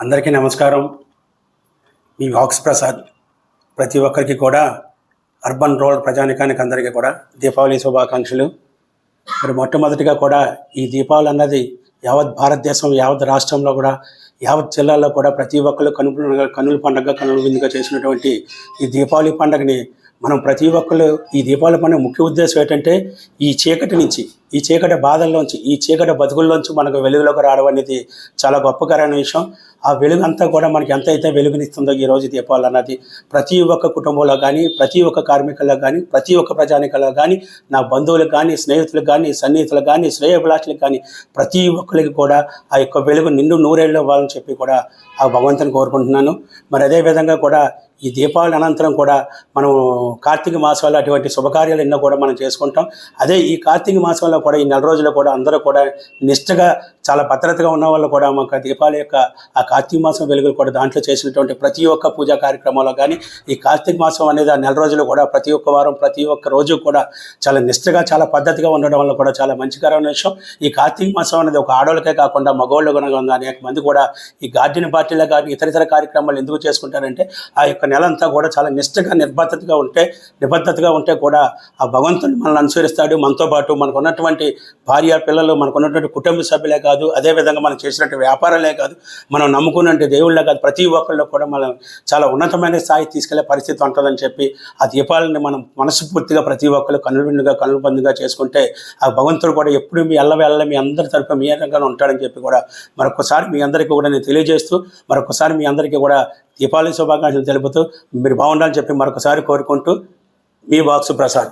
అందరికీ నమస్కారం. మీ వాక్స్ ప్రసాద్ ప్రతి ఒక్కరికి కూడా అర్బన్ రూరల్ ప్రజానికానికి అందరికీ కూడా దీపావళి శుభాకాంక్షలు. మరి మొట్టమొదటిగా కూడా ఈ దీపావళి అన్నది యావత్ భారతదేశం యావత్ రాష్ట్రంలో కూడా యావత్ జిల్లాలో కూడా ప్రతి ఒక్కరు కనుల కనుల పండుగ కనుల విందుగా చేసినటువంటి ఈ దీపావళి పండుగని మనం ప్రతి ఒక్కరు ఈ దీపావళి పండుగ ముఖ్య ఉద్దేశం ఏంటంటే ఈ చీకటి నుంచి ఈ చీకటి బాధల్లోంచి ఈ చీకటి బతుకుల్లోంచి మనకు వెలుగులోకి రావడం అనేది చాలా గొప్పకరమైన విషయం. ఆ వెలుగు అంతా కూడా మనకి ఎంత అయితే వెలుగునిస్తుందో ఈ రోజు దీపావళి అన్నది ప్రతి ఒక్క కుటుంబంలో కానీ ప్రతి ఒక్క కార్మికుల్లో కానీ ప్రతి ఒక్క ప్రజానికల్లో కానీ నా బంధువులకు కానీ స్నేహితులకు కానీ సన్నిహితులకు కానీ శ్రేయభిలాషులకు కానీ ప్రతి ఒక్కరికి కూడా ఆ యొక్క వెలుగు నిండు నూరేళ్ళు ఇవ్వాలని చెప్పి కూడా ఆ భగవంతుని కోరుకుంటున్నాను. మరి అదేవిధంగా కూడా ఈ దీపావళి అనంతరం కూడా మనం కార్తీక మాసంలో అటువంటి శుభకార్యాలు ఎన్నో కూడా మనం చేసుకుంటాం. అదే ఈ కార్తీక మాసంలో కూడా ఈ నెల రోజులు కూడా అందరూ కూడా నిష్టగా చాలా భద్రతగా ఉన్న వాళ్ళు కూడా మాకు దీపావళి యొక్క ఆ కార్తీక మాసం వెలుగులు కూడా దాంట్లో చేసినటువంటి ప్రతి ఒక్క పూజా కార్యక్రమంలో కానీ ఈ కార్తీక మాసం అనేది ఆ నెల రోజులు కూడా ప్రతి ఒక్క వారం ప్రతి ఒక్క రోజు కూడా చాలా నిష్టగా చాలా పద్ధతిగా ఉండడం వల్ల కూడా చాలా మంచికరమైన విషయం. ఈ కార్తీక మాసం అనేది ఒక ఆడవాళ్ళకే కాకుండా మగవాళ్ళు కూడా అనేక మంది కూడా ఈ గార్డెన్ పార్టీలో కానీ ఇతర ఇతర కార్యక్రమాలు ఎందుకు చేసుకుంటారంటే ఆ యొక్క నెల అంతా కూడా చాలా నిష్టగా నిర్బద్ధతగా ఉంటే నిబద్ధతగా ఉంటే కూడా ఆ భగవంతుడు మనల్ని అనుసరిస్తాడు. మనతో పాటు మనకు ఉన్నటువంటి భార్య పిల్లలు మనకు ఉన్నటువంటి కుటుంబ సభ్యులే కాదు అదేవిధంగా మనం చేసినట్టు వ్యాపారాలే కాదు మనం నమ్ముకున్నట్టు దేవుళ్ళే కాదు ప్రతి ఒక్కళ్ళు కూడా మనం చాలా ఉన్నతమైన స్థాయి తీసుకెళ్ళే పరిస్థితి ఉంటుందని చెప్పి ఆ దీపాలని మనం మనస్ఫూర్తిగా ప్రతి ఒక్కళ్ళు కనులుగా కనులు బందుగా చేసుకుంటే ఆ భగవంతుడు కూడా ఎప్పుడు మీ ఎల్లవేళ్ళ మీ అందరి తరఫున మీ రకంగా ఉంటాడని చెప్పి కూడా మరొకసారి మీ అందరికీ కూడా నేను తెలియజేస్తూ మరొకసారి మీ అందరికీ కూడా దీపావళి శుభాకాంక్షలు తెలుపుతూ మీరు బాగుండాలని చెప్పి మరొకసారి కోరుకుంటూ మీ వాక్సు ప్రసాద్.